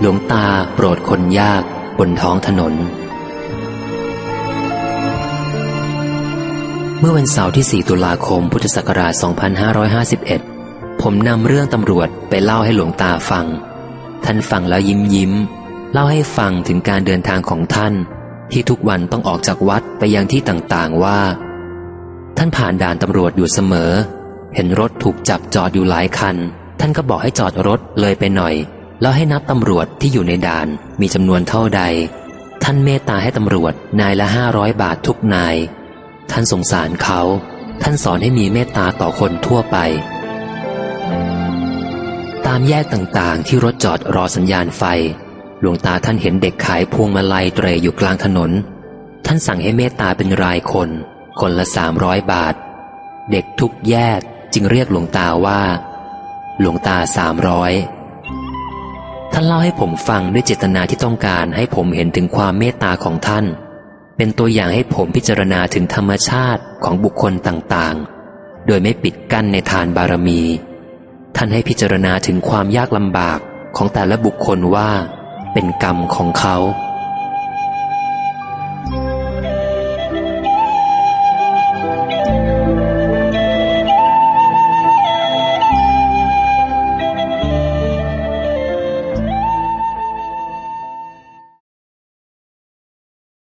หลวงตาโปรดคนยากบนท้องถนน เมื่อวันเสาร์ที่ 4 ตุลาคม พุทธศักราช 2551 ผมนำเรื่องตำรวจไปเล่าให้หลวงตาฟัง ท่านฟังแล้วยิ้มยิ้ม เล่าให้ฟังถึงการเดินทางของท่าน ที่ทุกวันต้องออกจากวัดไปยังที่ต่างๆว่า ท่านผ่านด่านตำรวจอยู่เสมอ เห็นรถถูกจับจอดอยู่หลายคัน ท่านก็บอกให้จอดรถเลยไปหน่อย แล้วให้นับตำรวจที่อยู่ในด่านมีจำนวนเท่าใด ท่านเมตตาให้ตำรวจนายละห้าร้อยบาททุกนาย ท่านสงสารเขา ท่านสอนให้มีเมตตาต่อคนทั่วไป ตามแยกต่างๆ ที่รถจอดรอสัญญาณไฟ หลวงตาท่านเห็นเด็กขายพวงมาลัยเตรอยู่กลางถนน ท่านสั่งให้เมตตาเป็นรายคน คนละสามร้อยบาท เด็กทุกแยกจึงเรียกหลวงตาว่า หลวงตาสามร้อย ท่านเล่าให้ผมฟังด้วยเจตนาที่ต้องการให้ผมเห็นถึงความเมตตาของท่าน เป็นตัวอย่างให้ผมพิจารณาถึงธรรมชาติของบุคคลต่างๆ โดยไม่ปิดกั้นในทานบารมี ท่านให้พิจารณาถึงความยากลำบากของแต่ละบุคคลว่า เป็นกรรมของเขา